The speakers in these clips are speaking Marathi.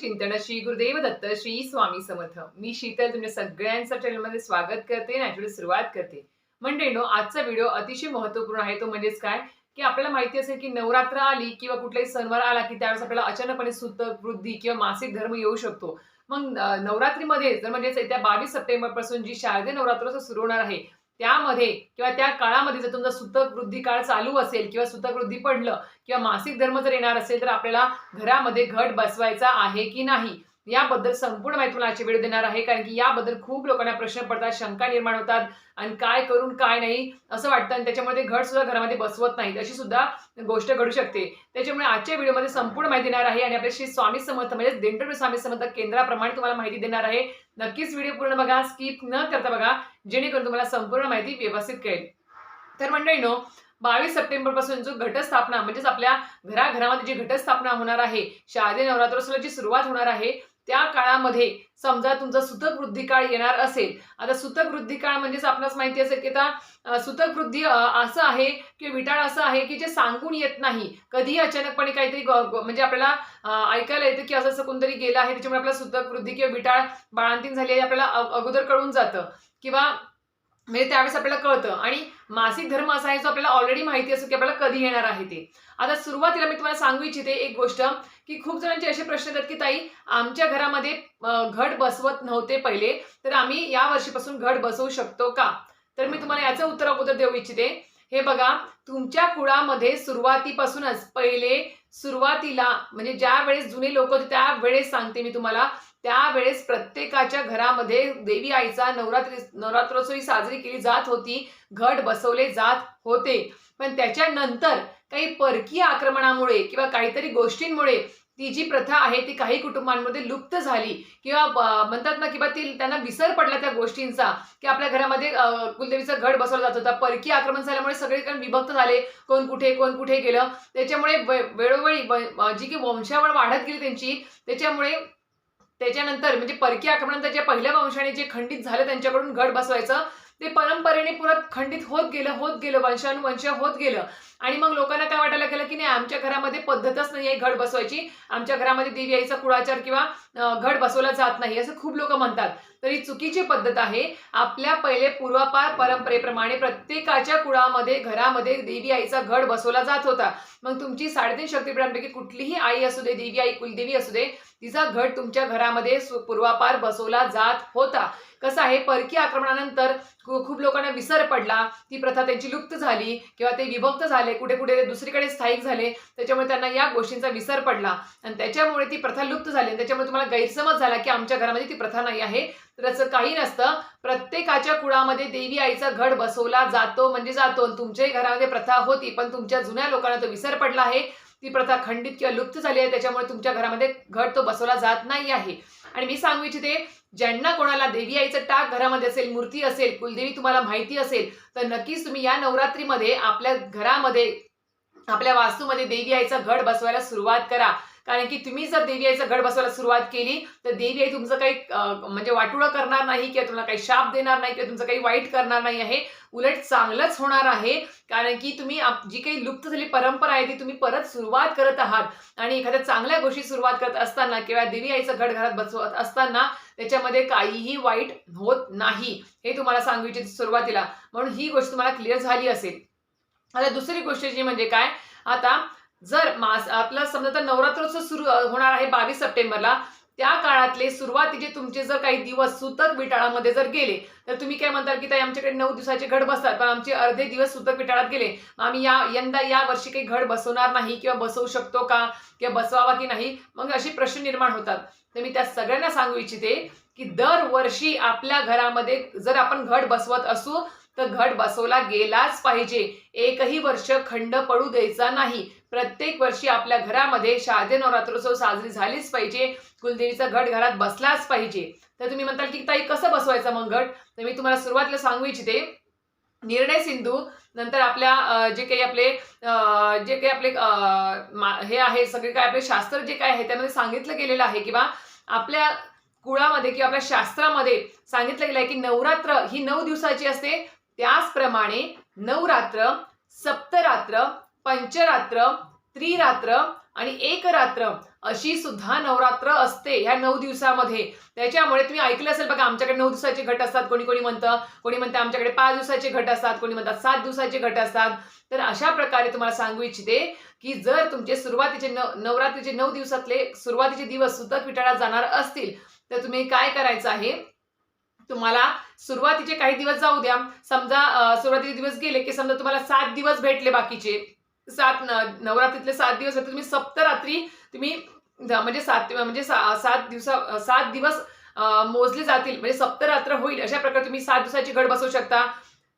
चिंतन श्री गुरुदेव दत्त श्री स्वामी समर्थ. मी शीतल तुमच्या सगळ्यांचं चॅनलमध्ये स्वागत करते नॅचरल सुरुवात करते. मंडळीनो आजचा व्हिडिओ अतिशय महत्त्वपूर्ण आहे. तो म्हणजेच काय? की आपल्याला माहिती असेल की नवरात्र आली किंवा कुठलाही सणवार आला की त्यावेळेस आपल्याला अचानकपणे सुतक वृद्धी किंवा मासिक धर्म येऊ शकतो. मग नवरात्रीमध्ये जर म्हणजेच येत्या बावीस सप्टेंबरपासून जी शारदीय नवरात्र सुरू होणार आहे त्यामध्ये किंवा त्या काळामध्ये जर तुमचा सुतक वृद्धी काळ चालू असेल किंवा सुतक वृद्धी पडलं किंवा मासिक धर्म जर येणार असेल तर आपल्याला घरामध्ये घट बसवायचा आहे की नाही? याबद्दल संपूर्ण माहिती मला आजची व्हिडिओ देणार आहे कारण की याबद्दल खूप लोकांना प्रश्न पडतात शंका निर्माण होतात आणि काय करून काय नाही असं वाटतं आणि त्याच्यामुळे ते घट सुद्धा घरामध्ये बसवत नाहीत अशी सुद्धा गोष्ट घडू शकते. त्याच्यामुळे आजच्या व्हिडिओमध्ये संपूर्ण माहिती देणार आहे आणि आपल्या श्री स्वामी समर्थ म्हणजे देंटर स्वामी समर्थ केंद्राप्रमाणे तुम्हाला माहिती देणार आहे. नक्कीच व्हिडिओ पूर्ण बघा स्किप न करता बघा जेणेकरून तुम्हाला संपूर्ण माहिती व्यवस्थित कळेल. तर मंडळीनो बावीस सप्टेंबरपासून जो घटस्थापना म्हणजेच आपल्या घराघरामध्ये जी घटस्थापना होणार आहे शारदीय नवरात्रोत्सवाची सुरुवात होणार आहे त्या काळामध्ये समजा तुमचा सुतक वृद्धी काळ येणार असेल. आता सुतक वृद्धी काळ म्हणजेच आपणास माहिती असेल की आता सुतक वृद्धी असं आहे की विटाळ असं आहे की जे सांगून येत नाही. कधीही अचानकपणे काहीतरी म्हणजे आपल्याला ऐकायला येतं की असं असं कोणतरी गेलं आहे त्याच्यामुळे आपल्याला सुतक वृद्धी किंवा विटाळ बाळांतीन झाली आहे आपल्याला अगोदर कळून जातं. किंवा म्हणजे त्यावेळेस आपल्याला कळतं. आणि मासिक धर्म असा आहे जो आपल्याला ऑलरेडी माहिती असतो की आपल्याला कधी येणार आहे ते. आता सुरुवातीला मी तुम्हाला सांगू इच्छिते एक गोष्ट की खूप जणांचे असे प्रश्न येतात की ताई आमच्या घरामध्ये घट बसवत नव्हते पहिले तर आम्ही या वर्षीपासून घट बसवू शकतो का? तर मी तुम्हाला याचं उत्तर अगोदर देऊ इच्छिते. हे बघा तुमच्या कुळामध्ये सुरुवातीपासूनच पहिले सुरुवातीला म्हणजे ज्या वेळेस जुने लोक होते त्यावेळेस सांगते मी तुम्हाला त्यावेळेस प्रत्येकाच्या घरामध्ये देवी आईचा नवरात्री नवरात्रोत्सवी साजरी केली जात होती. घट बसवले जात होते. पण त्याच्यानंतर काही परकीय आक्रमणामुळे किंवा काहीतरी गोष्टींमुळे ती जी प्रथा आहे ती काही कुटुंबांमध्ये लुप्त झाली. किंवा ब- म्हणतात ना किंवा ती त्यांना विसर पडला त्या गोष्टींचा की आपल्या घरामध्ये कुलदेवीचा घट बसवला जात होता. परकीय आक्रमण झाल्यामुळे सगळीकडे विभक्त झाले. कोण कुठे कोण कुठे गेलं. त्याच्यामुळे वेळोवेळी व- जी की वंशावळ वाढत गेली त्यांची त्याच्यामुळे त्याच्यानंतर म्हणजे परकीय आक्रमणानंतर जे पहिल्या वंशाने जे खंडित झालं त्यांच्याकडून गड बसवायचं. ते परंपरेने पुरत खंडित होत गेलं होत गेलं वंशानुवंश होत गेलं. आणि मग लोकांना काय वाटायला गेलं की नाही आमच्या घरामध्ये पद्धतच नाही आहे घड बसवायची. आमच्या घरामध्ये देवी आईचा कुळाचार किंवा घड बसवला जात नाही असं खूप लोक म्हणतात. तर ही चुकीची पद्धत आहे. आपल्या पहिले पूर्वापार परंपरेप्रमाणे प्रत्येकाच्या कुळामध्ये घरामध्ये देवी आईचा घड बसवला जात होता. मग तुमची साडेतीन शक्तीपीठांपैकी कुठलीही आई असू दे देवी आई कुलदेवी असू दे तिचा घट तुमच्या घरामध्ये पूर्वापार बसवला जात होता. कसं आहे? परकीय आक्रमणानंतर खूप लोकांना विसर पडला. ती प्रथा त्यांची लुप्त झाली किंवा ते विभक्त झाले कुठे कुठे ते दुसरीकडे स्थायिक झाले त्याच्यामुळे त्यांना या गोष्टींचा विसर पडला. आणि त्याच्यामुळे ती प्रथा लुप्त झाली आणि त्याच्यामुळे तुम्हाला गैरसमज झाला की आमच्या घरामध्ये ती प्रथा नाही आहे. तर असं काही नसतं. प्रत्येकाच्या कुळामध्ये देवी आईचा घड बसवला जातो म्हणजे जातो आणि तुमच्याही घरामध्ये प्रथा होती पण तुमच्या जुन्या लोकांना तो विसर पडला आहे. ती प्रथा खंडित किंवा लुप्त झाली आहे त्याच्यामुळे तुमच्या घरामध्ये घट तो बसवला जात नाही आहे. आणि मी सांगू इच्छिते ज्यांना कोणाला देवी आईचं टाक घरामध्ये असेल मूर्ती असेल कुलदेवी तुम्हाला माहिती असेल तर नक्कीच तुम्ही या नवरात्रीमध्ये आपल्या घरामध्ये आपल्या वास्तूमध्ये देवी आईचा घड बसवायला सुरुवात करा. कारण की तुम्ही जर देवी आईचा घड बसवायला सुरुवात केली तर देवी आई तुमचं काही म्हणजे वाटुळं करणार नाही किंवा तुम्हाला काही शाप देणार नाही किंवा तुमचं काही वाईट करणार नाही आहे. उलट चांगलंच होणार आहे. कारण की तुम्ही जी काही लुप्त झालेली परंपरा आहे ती तुम्ही परत सुरुवात करत आहात. आणि एखाद्या चांगल्या गोष्टी सुरुवात करत असताना किंवा देवी आईचं घड घरात बसवत असताना त्याच्यामध्ये काहीही वाईट होत नाही. हे तुम्हाला सांगू इच्छित सुरुवातीला. म्हणून ही गोष्ट तुम्हाला क्लिअर झाली असेल. आता दुसरी गोष्ट जी म्हणजे काय? आता जर मास आपलं समजा तर नवरात्रोत्सव सुरू होणार आहे बावीस सप्टेंबरला. त्या काळातले सुरुवातीचे तुमचे जर काही दिवस सुतक विटाळामध्ये जर गेले तर तुम्ही काय म्हणताल की ताई आमच्याकडे नऊ दिवसाचे घड बसतात पण आमचे अर्धे दिवस सुतक विटाळात गेले. आम्ही या यंदा या वर्षी काही घड बसवणार नाही किंवा बसवू शकतो का किंवा बसवावा की नाही मग अशी प्रश्न निर्माण होतात. तर मी त्या सगळ्यांना सांगू इच्छिते की दरवर्षी आपल्या घरामध्ये जर आपण घड बसवत असू तर घट बसवला गेलाच पाहिजे. एकही वर्ष खंड पडू द्यायचा नाही. प्रत्येक वर्षी आपल्या घरामध्ये शारदे नवरात्रोत्सव साजरी झालीच पाहिजे. कुलदेवीचा घट घरात बसलाच पाहिजे. तर तुम्ही म्हणताल की ताई कसं बसवायचं मग घट? तर मी तुम्हाला सुरुवातीला सांगू इच्छिते. निर्णय सिंधू नंतर आपल्या जे काही आपले जे काही आपले हे आहे सगळे काय आपले शास्त्र जे काय आहे त्यामध्ये सांगितलं गेलेलं आहे किंवा आपल्या कुळामध्ये किंवा आपल्या शास्त्रामध्ये सांगितलं गेलं आहे की नवरात्र ही नऊ दिवसाची असते. त्याचप्रमाणे नवरात्र सप्तरात्र पंचरात्र त्रिरात्र आणि एक रात्र अशी सुद्धा नवरात्र असते ह्या नऊ दिवसामध्ये. त्याच्यामुळे तुम्ही ऐकलं असेल बघा आमच्याकडे नऊ दिवसाचे घट असतात. कोणी कोणी म्हणतं कोणी म्हणतं आमच्याकडे पाच दिवसाचे घट असतात कोणी म्हणतात सात दिवसाचे घट असतात. तर अशा प्रकारे तुम्हाला सांगू इच्छिते की जर तुमचे सुरुवातीचे न नवरात्रीचे नऊ दिवसातले सुरुवातीचे दिवस सुद्धा विटाळा जाणार असतील तर तुम्ही काय करायचं आहे? तुम्हाला सुरुवातीचे काही दिवस जाऊ द्या. समजा सुरुवातीचे दिवस गेले की समजा तुम्हाला सात दिवस भेटले बाकीचे. सात नवरात्रीतले सात दिवस आहेत, तुम्ही सप्तरात्री तुम्ही म्हणजे सात म्हणजे सा- सात दिवसा सात दिवस मोजले जातील. म्हणजे सप्तरात्र होईल. अशा प्रकारे तुम्ही सात दिवसाची घड बसवू शकता.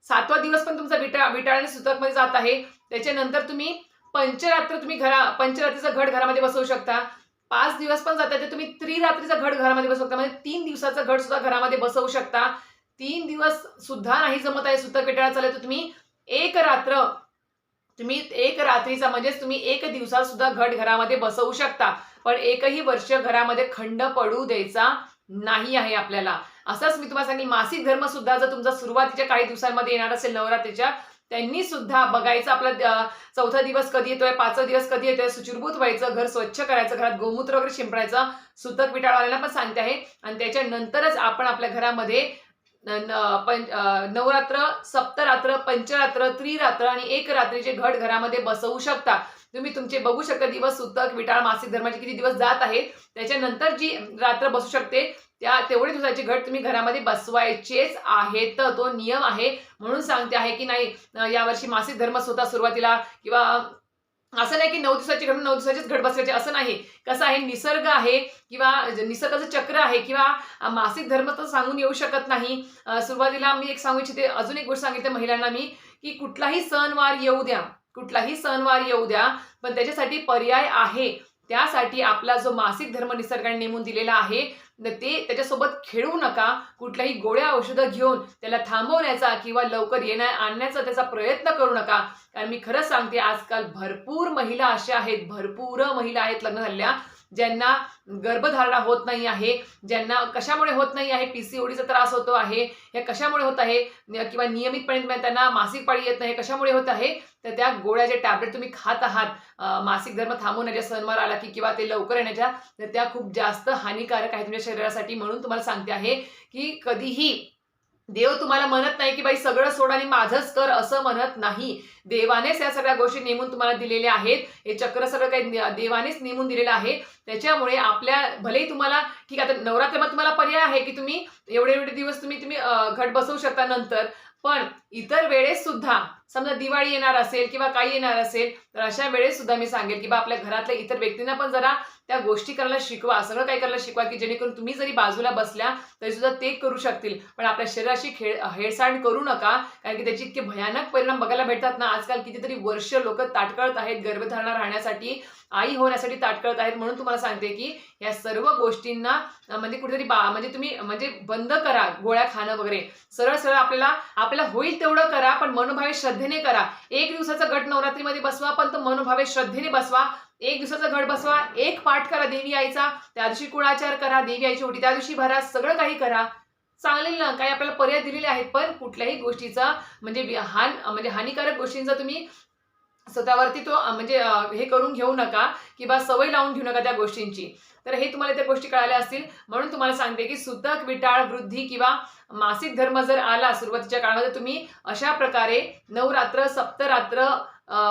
सातवा दिवस पण तुमचा विटा विटाळाने सुतकमध्ये जात आहे. त्याच्यानंतर तुम्ही पंचरात्र तुम्ही घरा पंचरात्रीचा घड घरामध्ये बसवू शकता. पाच दिवस पण जातात तर तुम्ही त्रिरात्रीचा घड घरामध्ये बसवू शकता. म्हणजे तीन दिवसाचा घड सुद्धा घरामध्ये बसवू शकता. तीन दिवस सुद्धा नाही जमत आहे सुतक विटाळा चालेल तर तुम्ही एक रात्र तुम्ही एक रात्रीचा म्हणजेच तुम्ही एक दिवसात सुद्धा घट घरामध्ये बसवू शकता. पण एकही वर्ष घरामध्ये खंड पडू द्यायचा नाही आहे आपल्याला. असंच मी तुम्हाला सांगेल मासिक धर्म सुद्धा जर तुमचा सुरुवातीच्या काही दिवसांमध्ये येणार असेल नवरात्रीच्या त्यांनी सुद्धा बघायचं आपला चौथा दिवस कधी येतोय पाचवा दिवस कधी येतोय सुचिरभूत व्हायचं घर स्वच्छ करायचं घरात गोमूत्र वगैरे शिंपडायचं सुतक विटाळवाल्यांना पण सांगते आहे. आणि त्याच्यानंतरच आपण आपल्या घरामध्ये Uh, uh, नवरात्र सप्तरात्र पंचरात्र त्रिरात्र आणि एक रात्रीचे घट घरामध्ये बसवू शकता. तुम्ही तुमचे बघू शकता दिवस सुतक विटाळ मासिक धर्माचे किती दिवस जात आहेत. त्याच्यानंतर जी रात्र बसू शकते त्या तेवढे दिवसाची घट तुम्ही घरामध्ये बसवायचेच आहेत. तो नियम आहे. म्हणून सांगते आहे की नाही यावर्षी मासिक धर्म स्वतः सुरुवातीला किंवा असं नाही की नऊ दिवसाची घडून नऊ दिवसाचीच घट बसवायची असं नाही. कसं आहे निसर्ग आहे किंवा निसर्गाचं चक्र आहे किंवा मासिक धर्म तर सांगून येऊ शकत नाही. सुरुवातीला मी एक सांगू इच्छिते अजून एक गोष्ट सांगितली महिलांना मी की कुठलाही सणवार येऊ द्या कुठलाही सणवार येऊ द्या पण त्याच्यासाठी पर्याय आहे. त्यासाठी आपला जो मासिक धर्म निसर्गाने नेमून दिलेला आहे ते त्याच्यासोबत खेळू नका. कुठल्याही गोळ्या औषधं घेऊन त्याला थांबवण्याचा किंवा लवकर येण्या आणण्याचा त्याचा प्रयत्न करू नका. कारण मी खरंच सांगते आजकाल भरपूर महिला अशा आहेत भरपूर महिला आहेत लग्न झालेल्या. ज्यांना गर्भधारणा होत नाही आहे ज्यांना कशामुळे होत नाही आहे पी सी ओडीचा त्रास होतो आहे हे कशामुळे होत आहे किंवा नियमितपणे त्यांना मासिक पाळी येत नाही कशामुळे होत आहे तर त्या गोळ्या जे टॅबलेट तुम्ही खात आहात मासिक धर्म थांबवण्याच्या सणवार आला की किंवा ते लवकर येण्याच्या तर त्या खूप जास्त हानिकारक आहेत तुमच्या शरीरासाठी म्हणून तुम्हाला सांगते आहे की कधीही देव तुम्हाला म्हणत नाही की बाई सगळं सोड आणि माझंच कर असं म्हणत नाही. देवानेच या सगळ्या गोष्टी नेमून तुम्हाला दिलेल्या आहेत. हे चक्र सगळं काही देवानेच नेमून दिलेलं आहे. त्याच्यामुळे आपल्या भलेही तुम्हाला ठीक आहे आता नवरात्रीमध्ये तुम्हाला पर्याय आहे की तुम्ही एवढे एवढे दिवस तुम्ही तुम्ही घट बसवू शकता नंतर. पण इतर वेळेस सुद्धा समजा दिवाळी येणार असेल किंवा काही येणार असेल तर अशा वेळेस सुद्धा मी सांगेल की बा आपल्या घरातल्या इतर व्यक्तींना पण जरा त्या गोष्टी करायला शिकवा. सगळं काही करायला शिकवा की जेणेकरून तुम्ही जरी बाजूला बसल्या तरी सुद्धा ते करू शकतील. पण आपल्या शरीराशी खेळ हेळसांड करू नका कारण की त्याचे इतके भयानक परिणाम बघायला भेटतात ना. आजकाल कितीतरी वर्ष लोक ताटकळत आहेत गर्भधारणा राहण्यासाठी आई होण्यासाठी ताटकळत आहेत. म्हणून तुम्हाला सांगते की या सर्व गोष्टींना म्हणजे कुठेतरी बा म्हणजे तुम्ही म्हणजे बंद करा गोळ्या खाणं वगैरे. सरळ सरळ आपल्याला आपल्याला होईल तेवढं करा पण मनोभावे श्रद्धेने करा. एक दिवसाचा गट नवरात्रीमध्ये बसवा पण तो मनोभावे श्रद्धेने बसवा. एक दिवसाचा घट बसवा एक पाठ करा देवी आईचा. त्या दिवशी कुळाचार करा देवी आईची ओटी. त्या दिवशी भरा सगळं काही करा. चांगले ना काही आपल्याला पर्याय दिलेले आहेत पण कुठल्याही गोष्टीचा म्हणजे हान म्हणजे हानिकारक गोष्टींचा तुम्ही स्वतःवरती तो म्हणजे हे करून घेऊ नका किंवा सवय लावून घेऊ नका त्या गोष्टींची. तर हे तुम्हाला त्या गोष्टी कळाल्या असतील. म्हणून तुम्हाला सांगते की सुतक विटाळ वृद्धी किंवा मासिक धर्म जर आला सुरुवातीच्या काळामध्ये तुम्ही अशा प्रकारे नवरात्र सप्तरात्र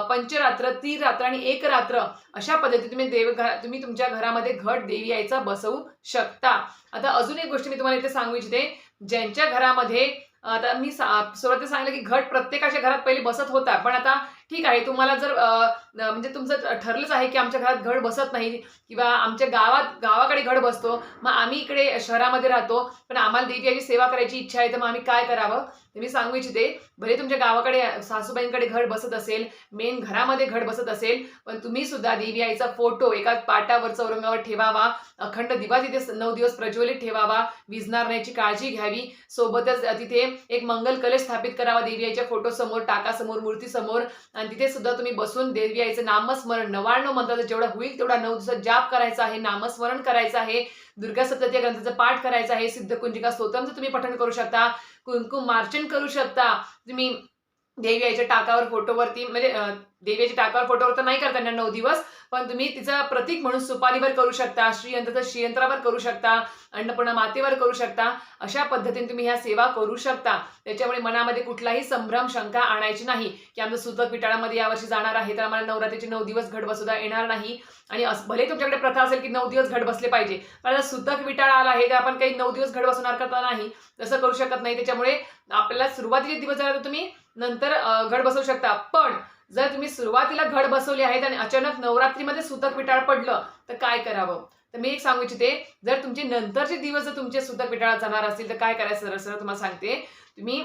पंचरात्र पंचरात्र रात्र आणि एक रात्र अशा पद्धतीने तुम्ही देव घरा तुम्ही तुमच्या घरामध्ये घट देवी यायचा बसवू शकता. आता अजून एक गोष्ट मी तुम्हाला इथे सांगू इच्छिते. ज्यांच्या घरामध्ये आता मी सा- सुरुवातीला सांगितलं की घट प्रत्येकाच्या घरात पहिले बसत होता. पण आता ठीक आहे तुम्हाला जर म्हणजे तुमचं ठरलंच आहे की आमच्या घरात घड बसत नाही किंवा आमच्या गावात गावाकडे घड बसतो मग आम्ही इकडे शहरामध्ये राहतो पण आम्हाला देवी सेवा करायची इच्छा आहे तर मग आम्ही काय करावं? ते मी सांगू इच्छिते भले तुमच्या गावाकडे सासूबाईंकडे घड बसत असेल मेन घरामध्ये घड बसत असेल पण तुम्ही सुद्धा देवी आईचा फोटो एका पाटावर चौरंगावर ठेवावा अखंड दिवा तिथे नऊ दिवस प्रज्वलित ठेवावा विजणार नाहीची काळजी घ्यावी सोबतच तिथे एक मंगल कलश स्थापित करावा देवी आईच्या फोटो समोर टाका समोर मूर्ती समोर आणि तिथे सुद्धा तुम्ही बसून देवी आईचं नामस्मरण नवाण्णव मंत्राचं जेवढा होईल तेवढा नऊ दिवसात जाप करायचा आहे नामस्मरण करायचं आहे दुर्गा सप्तती ग्रंथाचा पाठ करायचं आहे सिद्धकुंजिका स्तोत्रमचं तुम्ही पठण करू शकता कुंकुम मार्चन करू शकता तुम्ही देवी आईच्या टाकावर फोटोवरती म्हणजे देवीच्या टाकावर फोटोवर तर नाही करता येणार नऊ दिवस पण तुम्ही तिचं प्रतीक म्हणून सुपारीवर करू शकता श्रीयंत्राचं श्रीयंत्रावर करू शकता अन्नपूर्णा मातेवर करू शकता अशा पद्धतीने तुम्ही ह्या सेवा करू शकता. त्याच्यामुळे मनामध्ये कुठलाही संभ्रम शंका आणायची नाही की आमचं सुतक विटाळामध्ये यावर्षी जाणार आहे तर आम्हाला नवरात्रीचे नऊ दिवस घट बसुद्धा येणार नाही. आणि भले तुमच्याकडे प्रथा असेल की नऊ दिवस घट बसले पाहिजे पण सुतक विटाळा आला आहे तर आपण काही नऊ दिवस घट बसवणार करता नाही? तसं करू शकत नाही. त्याच्यामुळे आपल्याला सुरुवातीचे दिवस झाला तर तुम्ही नंतर घड बसवू शकता. पण जर तुम्ही सुरुवातीला घड बसवले आहेत आणि अचानक नवरात्रीमध्ये सुतक विटाळ पडलं तर काय करावं? तर मी एक सांगू इच्छिते जर तुमचे नंतरचे दिवस जर तुमचे सुतक पिटाळा जाणार असतील तर काय करायचं? सरळ सरळ तुम्हाला सांगते. तुम्ही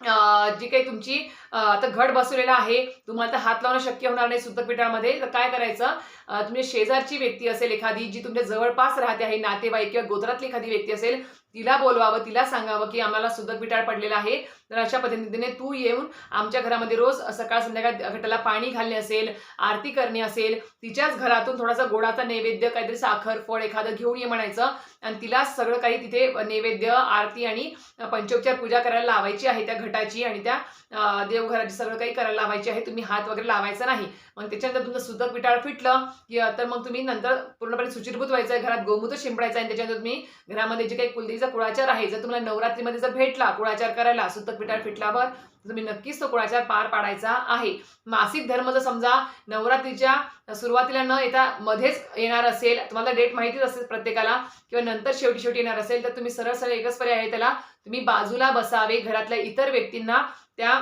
अं, जी काही तुमची आता घड बसवलेला आहे तुम्हाला तर हात लावणं शक्य होणार नाही सुतक पिठामध्ये तर काय करायचं? तुम्ही शेजारची व्यक्ती असेल एखादी जी तुमच्या जवळपास राहते आहे नातेवाईक किंवा गोत्रातली एखादी व्यक्ती असेल तिला बोलवावं तिला सांगावं की आम्हाला सुतक पिठाळ पडलेला आहे. तर अशा पद्धतीने तू येऊन आमच्या घरामध्ये रोज सकाळ संध्याकाळ घटाला पाणी घालणे असेल आरती करणे असेल तिच्याच घरातून थोडासा गोडाचा नैवेद्य काहीतरी साखर फळ एखादं घेऊन ये म्हणायचं. आणि तिला सगळं काही तिथे नैवेद्य आरती आणि पंचोपचार पूजा करायला लावायची आहे त्या घटाची आणि त्या देवघराची सगळं काही करायला लावायची आहे. तुम्ही हात वगैरे लावायचा नाही. मग त्याच्यानंतर तुमचं सुतक विटाळ फिटलं की तर मग तुम्ही नंतर पूर्णपणे सुचिरभूत व्हायचं आहे घरात गोमूत्र शिंपडायचं आहे आणि त्याच्यानंतर तुम्ही घरामध्ये जे काही कुलदेवीचा कुळाचार आहे जर तुम्हाला नवरात्रीमध्ये जर भेटला कुळाचार करायला सुतक पिठाळ फिटल्यावर तुम्ही नक्कीच तो कुळाचार पार पाडायचा आहे. मासिक धर्म जर समजा नवरात्रीच्या सुरुवातीला न येता मध्येच येणार असेल तुम्हाला डेट माहितीच असेल प्रत्येकाला किंवा नंतर शेवटी शेवटी येणार असेल तर तुम्ही सरळ सरळ एकच पर्याय आहे त्याला तुम्ही बाजूला बसावे घरातल्या इतर व्यक्तींना त्या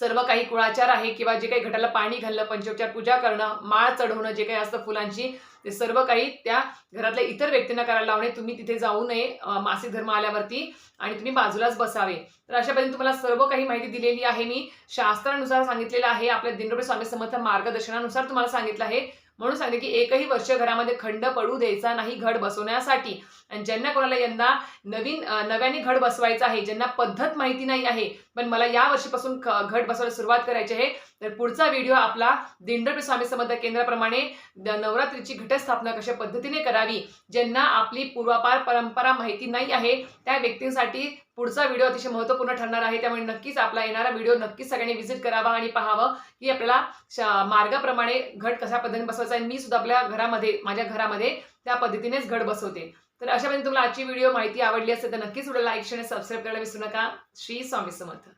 सर्व काही कुळाचार आहे किंवा जे काही घटाला पाणी घालणं पंचोपचार पूजा करणं माळ चढवणं जे काही असतं फुलांची ते सर्व काही त्या घरातल्या इतर व्यक्तींना करायला लावणे. तुम्ही तिथे जाऊ नये मासिक धर्म आल्यावरती आणि तुम्ही बाजूलाच बसावे. तर अशा पद्धतीने तुम्हाला सर्व काही माहिती दिलेली आहे मी. शास्त्रानुसार सांगितलेलं आहे. आपल्या दिनरोपे स्वामी समर्थ मार्गदर्शनानुसार तुम्हाला सांगितलं आहे. म्हणून सांगते की एकही वर्ष घरामध्ये खंड पडू द्यायचा नाही घड बसवण्यासाठी. आणि ज्यांना कोणाला यंदा नवीन नव्याने घड बसवायचा आहे ज्यांना पद्धत माहिती नाही आहे पण मला या वर्षीपासून घट बसवायला सुरुवात करायची आहे तर पुढचा व्हिडिओ आपला दिंडोपी स्वामी समर्थ केंद्राप्रमाणे नवरात्रीची घटस्थापना कशा पद्धतीने करावी ज्यांना आपली पूर्वापार परंपरा माहिती नाही आहे त्या व्यक्तींसाठी पुढचा व्हिडिओ अतिशय महत्त्वपूर्ण ठरणार आहे. त्यामुळे नक्कीच आपला येणारा व्हिडिओ नक्कीच सगळ्यांनी व्हिजिट करावा आणि पाहावं की आपल्याला मार्गाप्रमाणे घट कशा पद्धतीने बसवायचा आहे. मी सुद्धा आपल्या घरामध्ये माझ्या घरामध्ये त्या पद्धतीनेच घट बसवते. तर अशा पद्धतीने तुम्हाला आजची व्हिडिओ माहिती आवडली असेल तर नक्कीच व्हिडिओ लाईक शेअर सबस्क्राईब करायला विसरू नका. श्री स्वामी समर्थ.